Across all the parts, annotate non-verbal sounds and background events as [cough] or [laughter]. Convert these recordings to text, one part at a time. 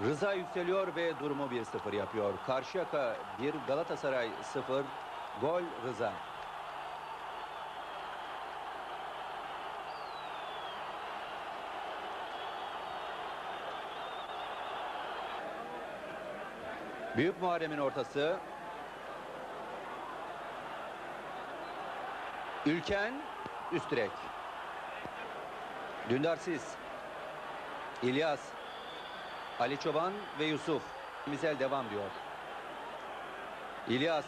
Rıza yükseliyor ve durumu 1-0 yapıyor. Karşıyaka 1, Galatasaray 0. Gol Rıza. Büyük Muharrem'in ortası. Ülken üst direk. Dündarsiz. İlyas. Ali Çoban ve Yusuf. Mizel devam diyor. İlyas.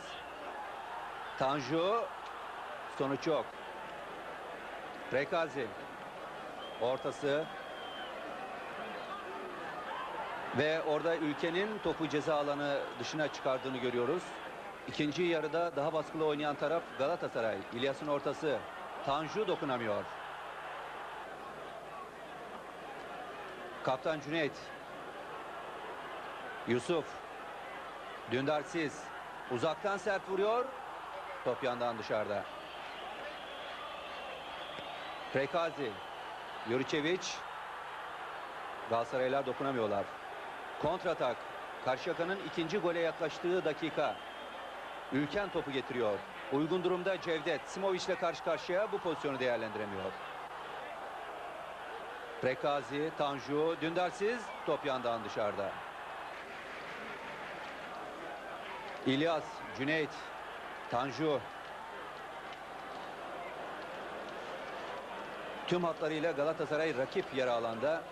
Tanju. Sonuç yok. Prekazi. Ortası. Ve orada ülkenin topu ceza alanı dışına çıkardığını görüyoruz. İkinci yarıda daha baskılı oynayan taraf Galatasaray. İlyas'ın ortası. Tanju dokunamıyor. Kaptan Cüneyt. Yusuf. Dündarsiz. Uzaktan sert vuruyor. Top yandan dışarıda. Prekazi. Yuriçeviç. Galatasaraylar dokunamıyorlar. Kontratak. Karşıyaka'nın ikinci gole yaklaştığı dakika. Ülken topu getiriyor. Uygun durumda Cevdet. Simovic ile karşı karşıya bu pozisyonu değerlendiremiyor. Prekazi, Tanju, Dündarsiz top yandan dışarıda. İlyas, Cüneyt, Tanju. Tüm hatlarıyla Galatasaray rakip yarı alanda.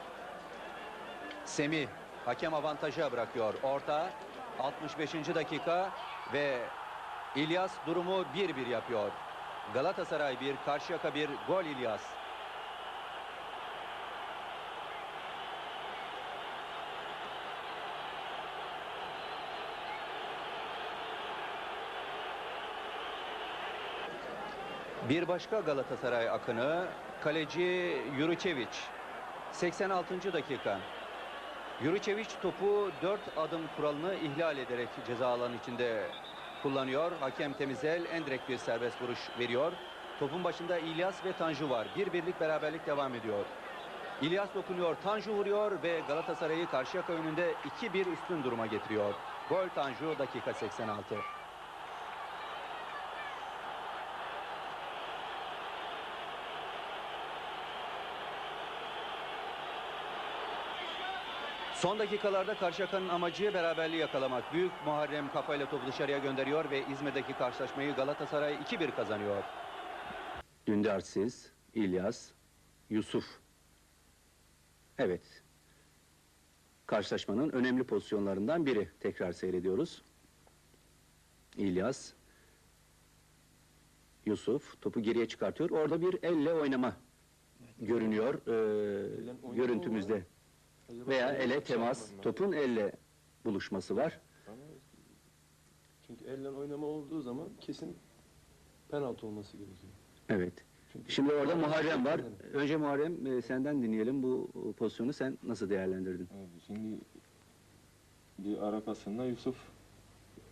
Semih hakem avantaja bırakıyor. Orta 65. dakika ve İlyas durumu 1-1 yapıyor. Galatasaray 1, Karşıyaka 1, gol İlyas. Bir başka Galatasaray akını kaleci Yuriçeviç. 86. dakika. Yuriçeviç topu 4 adım kuralını ihlal ederek ceza alanı içinde kullanıyor. Hakem Temizel en direkt bir serbest vuruş veriyor. Topun başında İlyas ve Tanju var. Bir birlik beraberlik devam ediyor. İlyas dokunuyor, Tanju vuruyor ve Galatasaray'ı Karşıyaka önünde 2-1 üstün duruma getiriyor. Gol Tanju dakika 86. Son dakikalarda Karşıyaka'nın amacı beraberliği yakalamak. Büyük Muharrem kafayla topu dışarıya gönderiyor ve İzmir'deki karşılaşmayı Galatasaray 2-1 kazanıyor. Dündarsiz, İlyas, Yusuf. Evet. Karşılaşmanın önemli pozisyonlarından biri tekrar seyrediyoruz. İlyas, Yusuf topu geriye çıkartıyor. Orada bir elle oynama görünüyor e, görüntümüzde. Veya ele temas, topun elle buluşması var. Çünkü elle oynama olduğu zaman kesin penaltı olması gerekiyor. Evet. Çünkü Şimdi orada Muharrem var. Önce Muharrem e, senden dinleyelim bu pozisyonu sen nasıl değerlendirdin? Evet, şimdi bir ara pasında Yusuf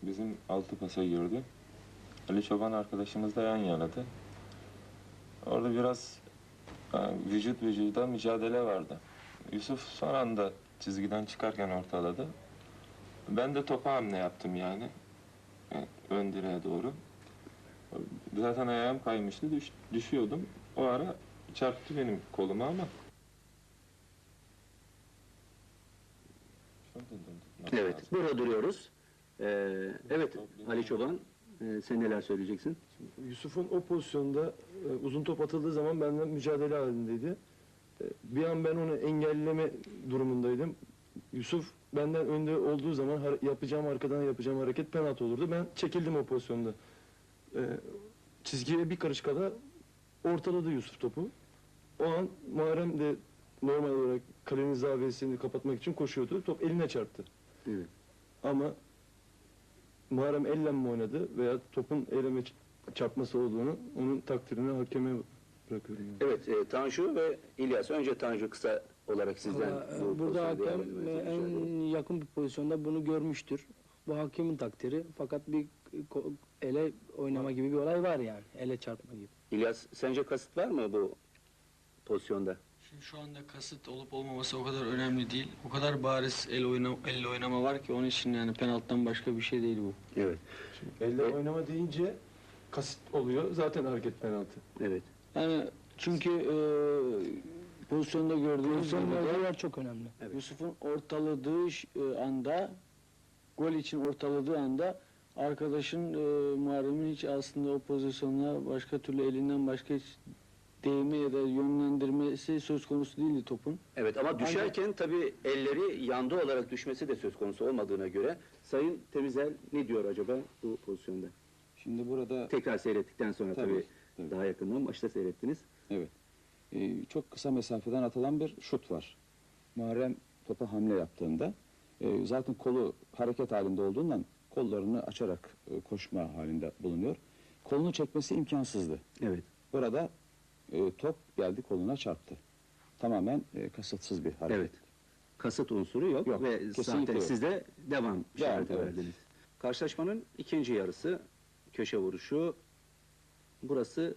bizim altı pasa girdi. Ali Çoban arkadaşımız da yan yanadı. Orada biraz e, vücut vücuda mücadele vardı. Yusuf son anda çizgiden çıkarken ortaladı. Ben de topa hamle yaptım yani. E, Ön direğe doğru. Zaten ayağım kaymıştı, düş- düşüyordum. O ara çarptı benim koluma ama. Evet. Burada duruyoruz. Ee, evet Ali Çoban e, sen neler söyleyeceksin? Yusuf'un o pozisyonda e, uzun top atıldığı zaman benden mücadele halindeydi. Bir an ben onu engelleme durumundaydım. Yusuf benden önde olduğu zaman yapacağım arkadan yapacağım hareket penaltı olurdu. Ben çekildim o pozisyonda. E, çizgiye bir karış kala ortaladı Yusuf topu. O an Muharrem de normal olarak kalenin zaviyesini kapatmak için koşuyordu. Top eline çarptı. Evet. Ama Muharrem elle mi oynadı veya topun eleme çarpması olduğunu onun takdirini hakeme bırakıyorum. yani. Evet e, Tanju ve İlyas. Önce Tanju kısa olarak sizden bu e, Burada pozisyonu hakem e, en yakın bir pozisyonda bunu görmüştür. Bu hakemin takdiri. Fakat bir ele oynama gibi bir olay var yani. Ele çarpma gibi. İlyas sence kasıt var mı bu pozisyonda? Şey, Şu anda kasıt olup olmaması o kadar önemli değil. O kadar bariz el oyna, elle oynama var ki onun için yani penaltıdan başka bir şey değil bu. Evet. Elle oynama deyince kasıt oluyor. Zaten hareket penaltı. Evet. Yani çünkü e, pozisyonda gördüğünüz gibi çok önemli. Evet. Yusuf'un ortaladığı e, anda gol için ortaladığı anda arkadaşın e, Muharrem'in hiç aslında o pozisyonla başka türlü elinden başka hiç değme ya da yönlendirmesi söz konusu değildi topun. Evet ama düşerken tabii elleri yandı olarak düşmesi de söz konusu olmadığına göre Sayın Temizel ne diyor acaba bu pozisyonda? Şimdi burada Tekrar seyrettikten sonra tabii, Tabii, tabii. daha yakından maçta seyrettiniz. e, çok kısa mesafeden atılan bir şut var. Muharrem topa hamle yaptığında e, zaten kolu hareket halinde olduğundan kollarını açarak e, koşma halinde bulunuyor. Kolunu çekmesi imkansızdı. Evet. Burada e, top geldi koluna çarptı. Tamamen e, kasıtsız bir hareket. Evet. Kasıt unsuru yok, Yok, ve zaten yok. siz de devam işareti evet. verdiniz. Karşılaşmanın ikinci yarısı köşe vuruşu. Burası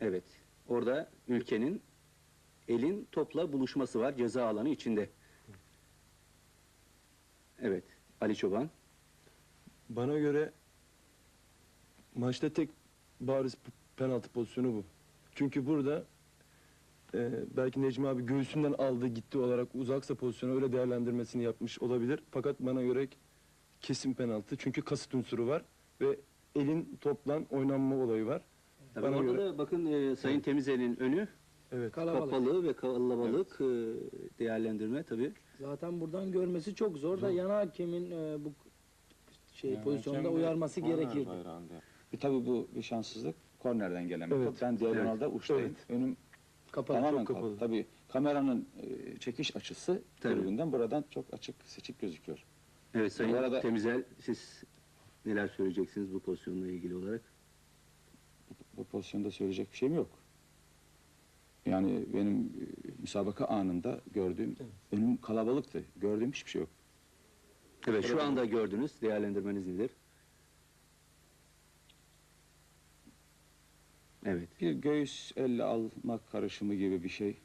evet. Orada ülkenin elin topla buluşması var ceza alanı içinde. Evet. Ali Çoban. Bana göre maçta tek bariz penaltı pozisyonu bu. Çünkü burada e, belki Necmi abi göğsünden aldı gitti olarak uzaksa pozisyonu öyle değerlendirmesini yapmış olabilir. Fakat bana göre kesin penaltı. Çünkü kasıt unsuru var ve elin toplan oynanma olayı var. Tabii Bana orada göre- da bakın e, Sayın Temizel'in önü Evet. Kalabalık. kapalı ve kalabalık e, değerlendirme tabii. Zaten buradan görmesi çok zor da yana hakemin e, bu şey Yani pozisyonda hakem de uyarması korner gerekirdi. bayrağında. E, tabii bu bir şanssızlık. Kornerden gelen bir Evet. top. Ben diagonalda uçtayım. Evet. Önüm Kapalı. tamamen çok kapalı. kapalı. Tabii kameranın e, çekiş açısı Tabii. tribünden buradan çok açık seçik gözüküyor. Evet Sayın Bu arada- Temizel siz neler söyleyeceksiniz bu pozisyonla ilgili olarak? Bu pozisyonda söyleyecek bir şeyim yok. Yani benim e, müsabaka anında gördüğüm önüm kalabalıktı. Gördüğüm hiçbir şey yok. Evet şu anda gördünüz. Değerlendirmeniz nedir? Evet. Bir göğüs elle almak karışımı gibi bir şey.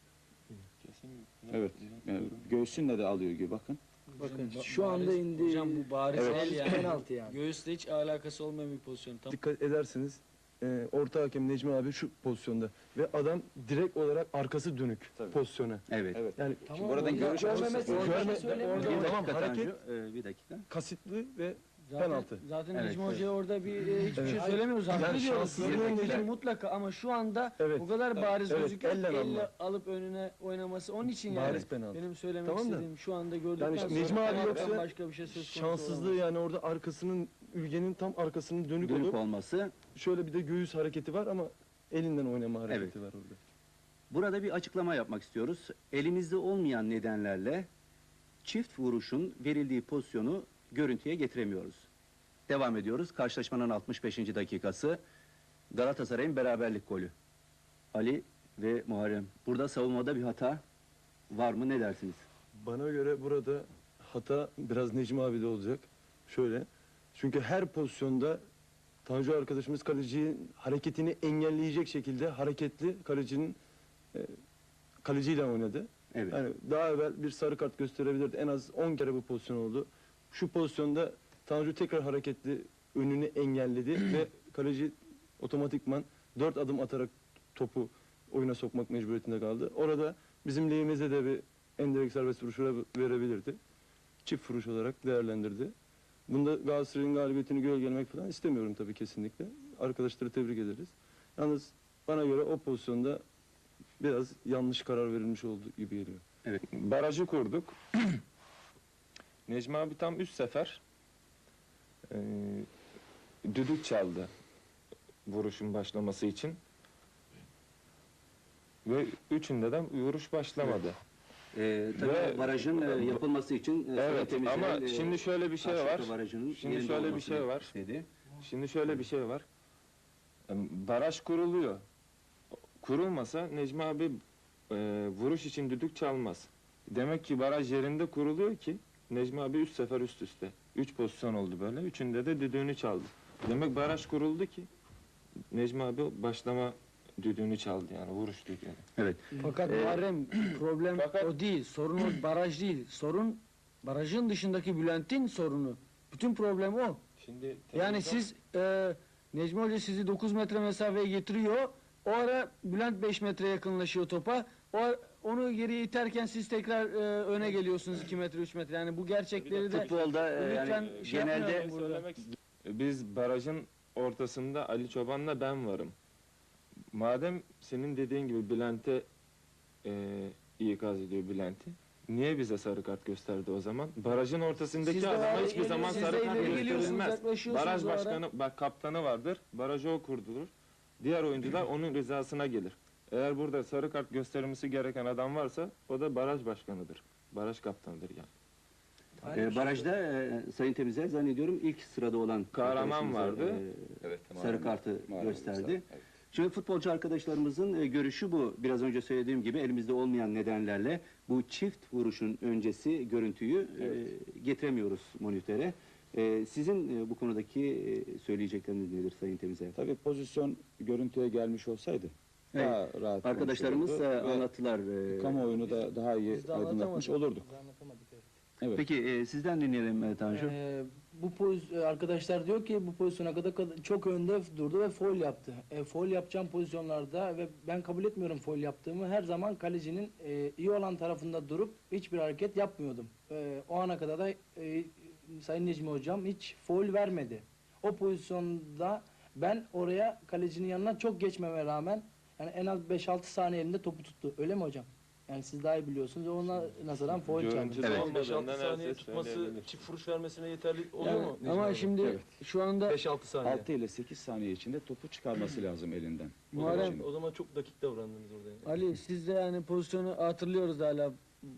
Kesin Evet. Yani göğsünle de alıyor gibi bakın. Bakın şu bariz- anda indi. Hocam bu bariz Evet. el yani. penaltı yani. Göğüsle hiç alakası olmayan bir pozisyon. Tam Dikkat ederseniz e, orta hakem Necmi abi şu pozisyonda ve adam direkt olarak arkası dönük Tabii. pozisyona. Evet. Evet. Yani Şimdi buradan orada görüş görmemesi- açısı. Görme- şey söylemiyor. orada- Bir Tamam, hareket- Tanju, e, bir dakika. kasıtlı ve Zaten, Penaltı. Zaten Evet, Necmi evet. Hoca orada bir e, hiçbir şey Evet. söylemiyoruz. Yani Haklı diyoruz. nedeni- mutlaka ama şu anda Evet. o kadar bariz Evet, gözüküyor. elle Elle, alıp önüne oynaması. Onun için yani. bariz penaltı. Benim söylemek Tamam da- istediğim şu anda gördükten Yani sonra Necmi abi yoksa başka bir şey söz konusu Şanssızlığı olamaz. yani orada arkasının ülgenin tam arkasının dönük, Dönük olup olması. şöyle bir de göğüs hareketi var ama elinden oynama hareketi var orada. Burada bir açıklama yapmak istiyoruz. Elimizde olmayan nedenlerle çift vuruşun verildiği pozisyonu görüntüye getiremiyoruz. Devam ediyoruz. Karşılaşmanın 65. dakikası. Galatasaray'ın beraberlik golü. Ali ve Muharrem. Burada savunmada bir hata var mı? Ne dersiniz? Bana göre burada hata biraz Necmi abi de olacak. Şöyle. Çünkü her pozisyonda Tanju arkadaşımız kalecinin hareketini engelleyecek şekilde hareketli kalecinin e, kaleciyle oynadı. Evet. Yani daha evvel bir sarı kart gösterebilirdi. En az 10 kere bu pozisyon oldu. Şu pozisyonda Tanju tekrar hareketli önünü engelledi [clears throat] ve kaleci otomatikman 4 adım atarak topu oyuna sokmak mecburiyetinde kaldı. Orada bizim lehimize de bir endirek serbest vuruş verebilirdi. Çift vuruş olarak değerlendirdi. Bunda Galatasaray'ın galibiyetini gölgelemek falan istemiyorum tabii kesinlikle. Arkadaşları tebrik ederiz. Yalnız bana göre o pozisyonda biraz yanlış karar verilmiş oldu gibi geliyor. Barajı kurduk. [clears throat] Necmi abi tam üst sefer eee, düdük çaldı vuruşun başlaması için. Ve üçünde de vuruş başlamadı. Ee, tabii Ve- barajın e, yapılması için e, Evet Sayın ama e, şimdi şöyle bir şey var. Barajının Şimdi yerinde şöyle bir olmasını şey var. istedi. Şimdi şöyle bir şey var. Baraj kuruluyor. Kurulmasa Necmi abi e, vuruş için düdük çalmaz. Demek ki baraj yerinde kuruluyor ki Necmi abi üç sefer üst üste. Üç pozisyon oldu böyle. Üçünde de düdüğünü çaldı. Demek baraj kuruldu ki Necmi abi başlama düdüğünü çaldı yani vuruş düdüğünü. Evet. Fakat Ee, Muharrem [clears throat] problem fakat- o değil. Sorun o baraj değil. Sorun barajın dışındaki Bülent'in sorunu. Bütün problem o. Şimdi Yani siz e, Necmi Hoca sizi 9 metre mesafeye getiriyor. O ara Bülent 5 metre yakınlaşıyor topa. O ara- onu geriye iterken siz tekrar e, öne geliyorsunuz 2 metre 3 metre. Yani bu gerçekleri de Futbolda e, lütfen yani şey genelde yapmayalım burada. Söylemek ist- Biz barajın ortasında Ali Çoban'la ben varım. Madem senin dediğin gibi Bülent'e e, ikaz ediyor Bülent'i. Niye bize sarı kart gösterdi o zaman? Barajın ortasındaki Siz de adama hiçbir zaman siz de sarı kart ileri geliyorsunuz, gösterilmez. yaklaşıyorsunuz Baraj o ara. başkanı, bak kaptanı vardır. Barajı o kurdurur. Diğer oyuncular [clears throat] onun rızasına gelir. Eğer burada sarı kart gösterilmesi gereken adam varsa o da baraj başkanıdır. Baraj kaptanıdır yani. e, barajda e, Sayın Temizel zannediyorum ilk sırada olan Kahraman vardı. e, Evet. sarı kartı gösterdi. Evet. Şimdi futbolcu arkadaşlarımızın e, görüşü bu. Biraz önce söylediğim gibi elimizde olmayan nedenlerle bu çift vuruşun öncesi görüntüyü e, getiremiyoruz monitöre. E, sizin e, bu konudaki e, söyleyecekleriniz nedir Sayın Temizel? Tabii pozisyon görüntüye gelmiş olsaydı Evet. daha rahat Arkadaşlarımız e, anlattılar. e, kamuoyunu da daha iyi aydınlatmış olurduk. Evet. Evet. Peki e, sizden dinleyelim e, Tanju. Ee, bu poz arkadaşlar diyor ki bu pozisyona kadar kad- çok önde durdu ve foul yaptı. E, foul yapacağım pozisyonlarda ve ben kabul etmiyorum foul yaptığımı. Her zaman kalecinin e, iyi olan tarafında durup hiçbir hareket yapmıyordum. E, o ana kadar da e, Sayın Necmi hocam hiç foul vermedi. O pozisyonda ben oraya kalecinin yanına çok geçmeme rağmen yani en az 5-6 saniye elinde topu tuttu. Öyle mi hocam? Yani siz daha iyi biliyorsunuz. Ona nazaran foul çaldı. Görüntüde Evet. olmadığından 5-6 her saniye tutması çift vuruş vermesine yeterli oluyor Yani mu? ama şimdi Evet. şu anda 5-6 saniye. 6 ile 8 saniye içinde topu çıkarması [clears throat] lazım elinden. O zaman, Muharrem- o zaman çok dakik davrandınız orada. yani. Ali siz de yani pozisyonu hatırlıyoruz hala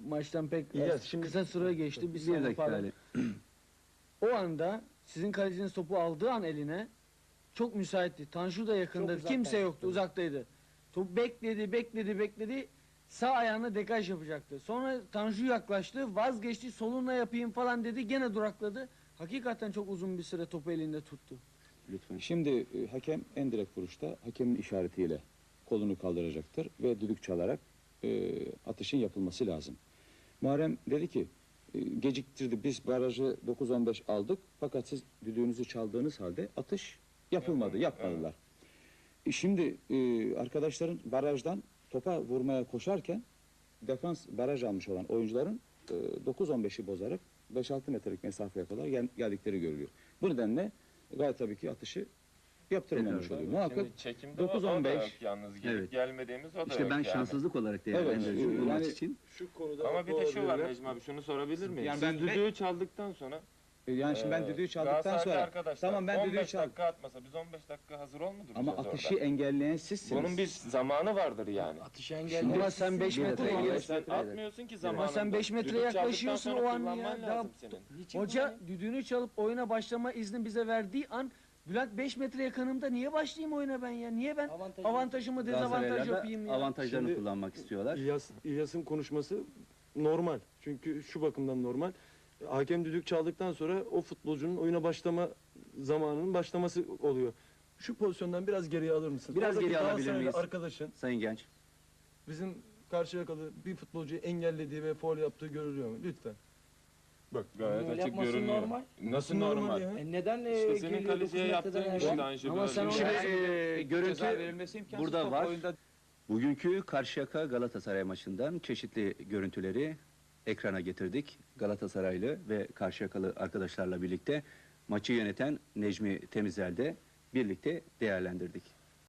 maçtan pek İlyas, az- şimdi- kısa süre geçti. Bir, Bir saniye dakika. Ali. O anda sizin kaleciniz topu aldığı an eline çok müsaitti. Tanju da yakında. Çok uzaktan Kimse yoktu. Uzaktaydı. Top bekledi, bekledi, bekledi. Sağ ayağına dekaj yapacaktı. Sonra Tanju yaklaştı. Vazgeçti. Soluna yapayım falan dedi. Gene durakladı. Hakikaten çok uzun bir süre topu elinde tuttu. Lütfen. Şimdi e, hakem en direkt vuruşta hakemin işaretiyle kolunu kaldıracaktır ve düdük çalarak e, atışın yapılması lazım. Muharrem dedi ki e, geciktirdi biz barajı 9-15 aldık fakat siz düdüğünüzü çaldığınız halde atış yapılmadı, yapmadılar. E, Şimdi e, arkadaşların barajdan topa vurmaya koşarken defans baraj almış olan oyuncuların e, 9-15'i bozarak 5-6 metrelik mesafeye kadar gel- geldikleri görülüyor. Bu nedenle gayet tabii ki atışı yaptırılmamış Evet, oluyor. Muhakkak Şimdi çekimde 9 9-15 o da yok yalnız gelip Evet. gelmediğimiz o da İşte yok ben yani. şanssızlık olarak Evet, değerlendiriyorum bu yani- maç için. Şu konuda Ama bir de şu var. Necmi abi şunu sorabilir miyim? Yani Siz ben- düdüğü çaldıktan sonra Yani şimdi ben e, düdüğü çaldıktan Galatasaraylı sonra arkadaşlar tamam ben 15 düdüğü çaldım. dakika atmasa biz 15 dakika hazır olmadık Ama atışı engelleyen sizsiniz. Bunun bir zamanı vardır yani. Atışı engelleyen Ama sen 5 Bir metre dakika, Ama Evet. sen Evet. atmıyorsun ki zamanında. Ama sen beş metre Düdük çaldıktan yaklaşıyorsun sonra o an kullanman ya. lazım Daha- senin. Niçin Hoca düdüğünü çalıp oyuna başlama izni bize verdiği an Bülent 5 metre yakınımda niye başlayayım oyuna ben ya? Niye ben Avantajı- avantajımı dezavantaj Galatasaraylılar yapayım ya? avantajlarını Şimdi- kullanmak istiyorlar. İlyas, İlyas'ın konuşması normal. Çünkü şu bakımdan normal. Hakem düdük çaldıktan sonra o futbolcunun oyuna başlama zamanının başlaması oluyor. Şu pozisyondan biraz geriye alır mısın? Biraz Oradaki geriye alabilir Galatasaraylı miyiz? Arkadaşın Sayın Genç. bizim Karşıyakalı bir futbolcuyu engellediği ve faul yaptığı görülüyor mu? Lütfen. Bak gayet Öyle açık yapması görünüyor. normal. Nasıl normal? ya? E neden e, İşte senin geliyor kaleciye metreden yaptığın yani? işten Tanju Ama böyle. sen Şimdi- onu Şimdi e, görüntü Ceza verilmesi imkansız. burada Top var. oyunda Bugünkü Karşıyaka Galatasaray maçından çeşitli görüntüleri ekrana getirdik. Galatasaraylı ve Karşıyakalı arkadaşlarla birlikte maçı yöneten Necmi Temizel'de birlikte değerlendirdik.